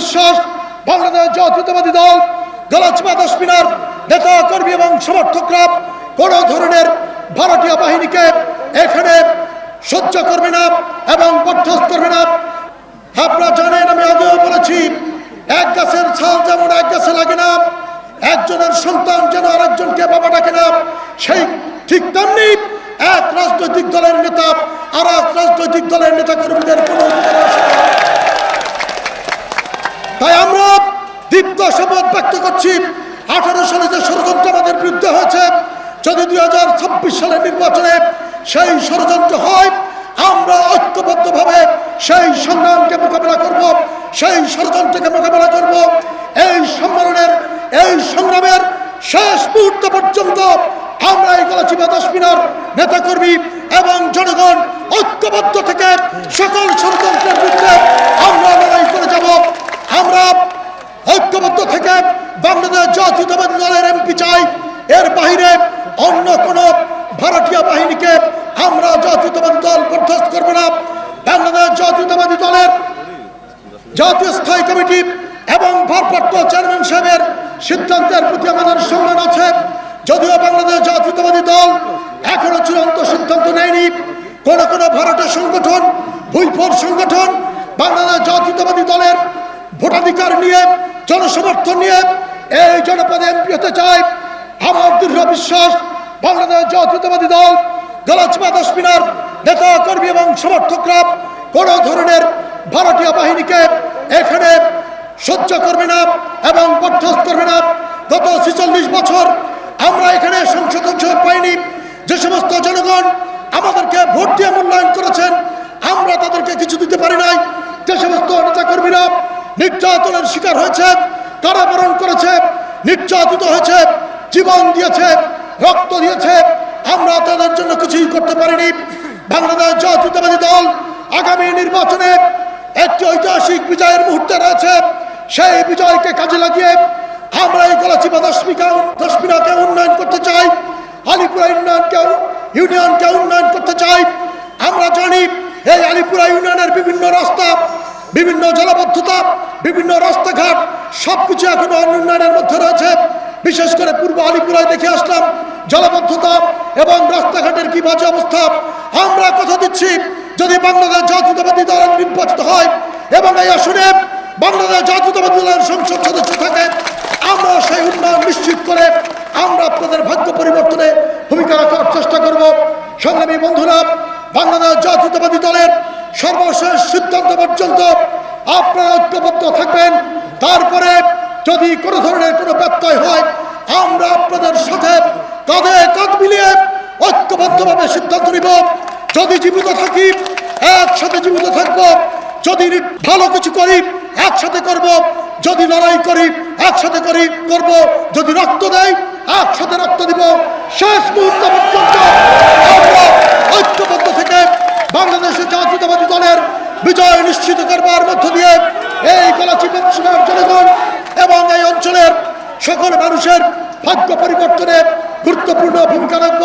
বিশ্বাস বাংলাদেশ জাতীয়তাবাদী দল গলাচিপা দশমিনার নেতা, কর্মী এবং সমর্থকরা কোনো ধরনের ভারতীয় বাহিনীকে এখানে সহ্য করবে না এবং বরখাস্ত করবে না। আপনারা জানেন, আমি আগেও বলেছি, এক গাছের ছাল যেমন এক গাছে লাগে না, একজনের সন্তান যেন আরেকজনকে বাবা ডাকে না, সেই ঠিক তেমনি এক রাজনৈতিক দলের নেতা, আর এক রাজনৈতিক দলের নেতা কর্মীদের কোনো শপথ ব্যক্ত করছি। আঠারো সালে যে ষড়যন্ত্র আমাদের বিরুদ্ধে হয়েছে, যদি দুই হাজার ছাব্বিশ সালের নির্বাচনে সেই ষড়যন্ত্র হয়, আমরা ঐক্যবদ্ধভাবে সেই সংগ্রামকে মোকাবেলা করব, সেই ষড়যন্ত্রকে মোকাবেলা করব। এই সম্মেলনের, এই সংগ্রামের শেষ মুহূর্ত পর্যন্ত আমরা এই গলাচিপা দশমিনার নেতাকর্মী এবং জনগণ ঐক্যবদ্ধ থেকে সকল ষড়যন্ত্রের বিরুদ্ধে আমরা লড়াই করে যাব আমরা ঐক্যবদ্ধ থেকে বাংলাদেশ জাতীয়তাবাদী দলের এমপি চাই এর বাইরে অন্য কোন ভারতীয় বাহিনীকে আমরা জাতীয়তাবাদী দল বরখাস্ত করব না। বাংলাদেশ জাতীয়তাবাদী দলের জাতীয় স্থায়ী কমিটি এবং ভারপ্রাপ্ত চেয়ারম্যান সাহেবের সিদ্ধান্তের প্রতি আমাদের সম্মান আছে। যদিও বাংলাদেশ জাতীয়তাবাদী দল এখনও চূড়ান্ত সিদ্ধান্ত নেয়নি। কোন কোন ভারতের সংগঠন ভুইফোর সংগঠন, বাংলাদেশ জাতীয়তাবাদী দলের ভোটাধিকার নিয়ে, জনসমর্থন নিয়ে এই জনপদে এমপি হতে চায়। আমার দৃঢ় বিশ্বাস, বাংলাদেশ জাতীয়তাবাদী দল গলাচিপা দশমিনার নেতা, কর্মী এবং সমর্থকরা কোনো ধরনের ভারতীয় বাহিনীকে এখানে সহ্য করবে না এবং বরখাস্ত করবে না। গত ছেচল্লিশ বছর আমরা এখানে সংসদ পাইনি। যে সমস্ত জনগণ আমাদেরকে ভোট দিয়ে মূল্যায়ন করেছেন, আমরা তাদেরকে কিছু দিতে পারি নাই। যে সমস্ত নেতা কর্মীরা নির্যাতনের শিকার হয়েছে কারাবরণ করেছে, নির্যাতিত হয়েছে, জীবন দিয়েছে, রক্ত দিয়েছে আমরা তাদের জন্য কিছুই করতে পারিনি। বাংলাদেশ জাতীয়তাবাদী দল আগামী নির্বাচনে একটি ঐতিহাসিক বিজয়ের মুহূর্তে রয়েছে। সেই বিজয়কে কাজে লাগিয়ে আমরা এই গলাচিপা দশমিকা দশমিনাকে উন্নয়ন করতে চাই। আলিপুরা ইউনিয়নকে ইউনিয়নকে উন্নয়ন করতে চাই। আমরা জানি এই আলিপুরা ইউনিয়নের বিভিন্ন রাস্তা, বিভিন্ন জলবদ্ধতা, বিভিন্ন রাস্তাঘাট সবকিছু এখনও অনুন্নয়নের মধ্যে রয়েছে। বিশেষ করে পূর্ব আলিপুরায় দেখে আসলাম জলবদ্ধতা এবং রাস্তাঘাটের কি বাজে অবস্থা? আমরা কথা দিচ্ছি, যদি বাংলাদেশ জাতীয়তাবাদী দল নির্বাচিত হয় এবং এই আসনে বাংলাদেশ জাতীয়তাবাদী দলের সংসদ সদস্য থাকে, আমরা সেই উন্নয়ন নিশ্চিত করে আমরা আপনাদের ভাগ্য পরিবর্তনে ভূমিকা রাখার চেষ্টা করব। সংগ্রামী বন্ধুরা, বাংলাদেশ জাতীয়তাবাদী দলের সর্বশেষ সিদ্ধান্ত পর্যন্ত আপনারা ঐক্যবদ্ধ থাকবেন। তারপরে যদি কোনো ধরনের কোনো ব্যত্যয় হয় আমরা আপনাদের সাথে কাঁধে কাঁধ মিলিয়ে ঐক্যবদ্ধভাবে সিদ্ধান্ত নিব। যদি জীবিত থাকি, একসাথে জীবিত থাকব। যদি ভালো কিছু করি, একসাথে করব। যদি লড়াই করি, একসাথে করি, করব। যদি রক্ত দেয় একসাথে রক্ত দিব। শেষ মুহূর্ত পর্যন্ত আমরা ঐক্যবদ্ধ থেকে বাংলাদেশের জাতীয়তাবাদী দলের বিজয় নিশ্চিত করবার মধ্য দিয়ে এই কলাচি পশ্চিমের জনগণ এবং এই অঞ্চলের সকল মানুষের ভাগ্য পরিবর্তনের গুরুত্বপূর্ণ ভূমিকা রাখব।